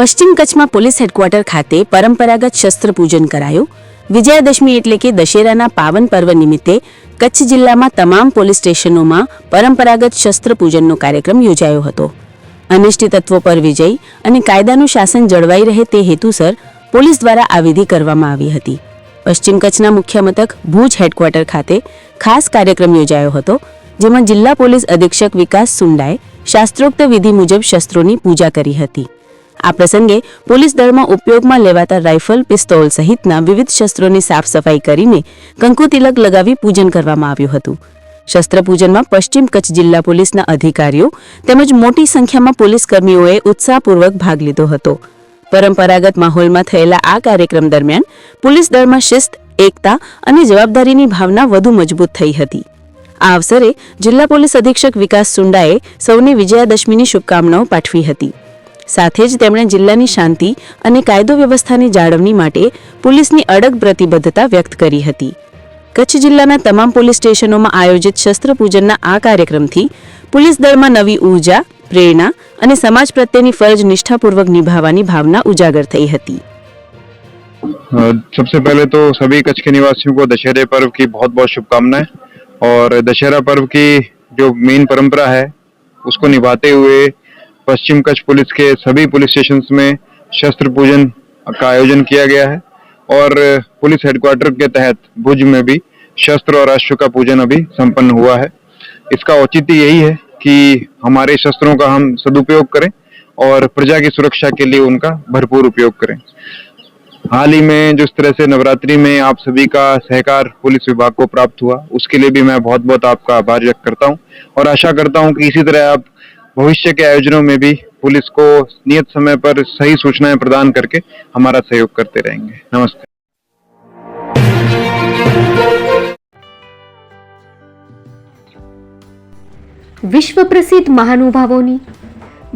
પશ્ચિમ કચ્છમાં police headquarter ખાતે પરંપરાગત શસ્ત્ર પૂજન કરાયું. વિજયાદશમી એટલે કે દશેરાના પાવન પર્વ નિમિત્તે કચ્છ જિલ્લામાં તમામ પોલીસ સ્ટેશનોમાં પરંપરાગત શસ્ત્ર પૂજનનો કાર્યક્રમ યોજાયો હતો. અનિષ્ટ તત્વો પર વિજય અને કાયદાનું શાસન જળવાઈ રહે તે હેતુસર પોલીસ દ્વારા આ વિધિ કરવામાં આવી હતી. પશ્ચિમ કચ્છના મુખ્ય મથક ભુજ હેડક્વાર્ટર ખાતે ખાસ કાર્યક્રમ યોજાયો હતો, જેમાં જિલ્લા પોલીસ અધિક્ષક વિકાસ સુંડાએ શાસ્ત્રોક્ત વિધિ મુજબ શસ્ત્રોની પૂજા કરી હતી. આ પ્રસંગે પોલીસ દળમાં ઉપયોગમાં લેવાતા રાઇફલ, પિસ્તોલ સહિતના વિવિધ શસ્ત્રોની સાફ સફાઈ કરીને કંકુ તિલક લગાવી પૂજન કરવામાં આવ્યું હતું. શસ્ત્ર પૂજનમાં પશ્ચિમ કચ્છ જિલ્લા પોલીસના અધિકારીઓ તેમજ મોટી સંખ્યામાં પોલીસ કર્મીઓએ ઉત્સાહપૂર્વક ભાગ લીધો હતો. પરંપરાગત માહોલમાં થયેલા આ કાર્યક્રમ દરમિયાન પોલીસ દળમાં શિસ્ત, એકતા અને જવાબદારીની ભાવના વધુ મજબૂત થઈ હતી. આ અવસરે જિલ્લા પોલીસ અધિક્ષક વિકાસ સુંડાએ સૌને વિજયાદશમીની શુભકામનાઓ પાઠવી હતી. સાથે જ તેમણે જિલ્લાની શાંતિ અને કાયદો વ્યવસ્થાની જાળવણી માટે પોલીસની અડગ પ્રતિબદ્ધતા વ્યક્ત કરી હતી કચ્છ જિલ્લાના તમામ પોલીસ સ્ટેશનોમાં આયોજિત શસ્ત્ર પૂજનના આ કાર્યક્રમથી પોલીસ દળમાં નવી ઊર્જા પ્રેરણા અને સમાજ પ્રત્યેની ફરજ નિષ્ઠાપૂર્વક નિભાવવાની ભાવના ઉજાગર થઈ હતી अ, सबसे पहले तो सभी कच्छ के निवासियों को दशहरे पर्व की बहुत बहुत शुभकामनाएं और दशहरा पर्व की जो मेन परंपरा है उसको निभाते हुए पश्चिम कच्छ पुलिस के सभी पुलिस स्टेशन में शस्त्र पूजन का आयोजन किया गया है और पुलिस हेडक्वार्टर के तहत भुज में भी शस्त्र और अश्व का पूजन अभी संपन्न हुआ है। इसका औचित्य यही है कि हमारे शस्त्रों का हम सदुपयोग करें और प्रजा की सुरक्षा के लिए उनका भरपूर उपयोग करें। हाल ही में जिस तरह से नवरात्रि में आप सभी का सहकार पुलिस विभाग को प्राप्त हुआ, उसके लिए भी मैं बहुत बहुत आपका आभार व्यक्त करता हूँ और आशा करता हूँ कि इसी तरह आप भविष्य के आयोजनों में भी पुलिस को नियत समय पर सही सूचनाएं प्रदान करके हमारा सहयोग करते रहेंगे नमस्ते વિશ્વ પ્રસિદ્ધ મહાનુભાવોની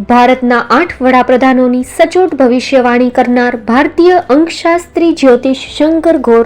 ભારતના આઠ વડાપ્રધાનોની સચોટ ભવિષ્યવાણી કરનાર ભારતીય અંકશાસ્ત્રી જ્યોતિષ શંકર ઘોર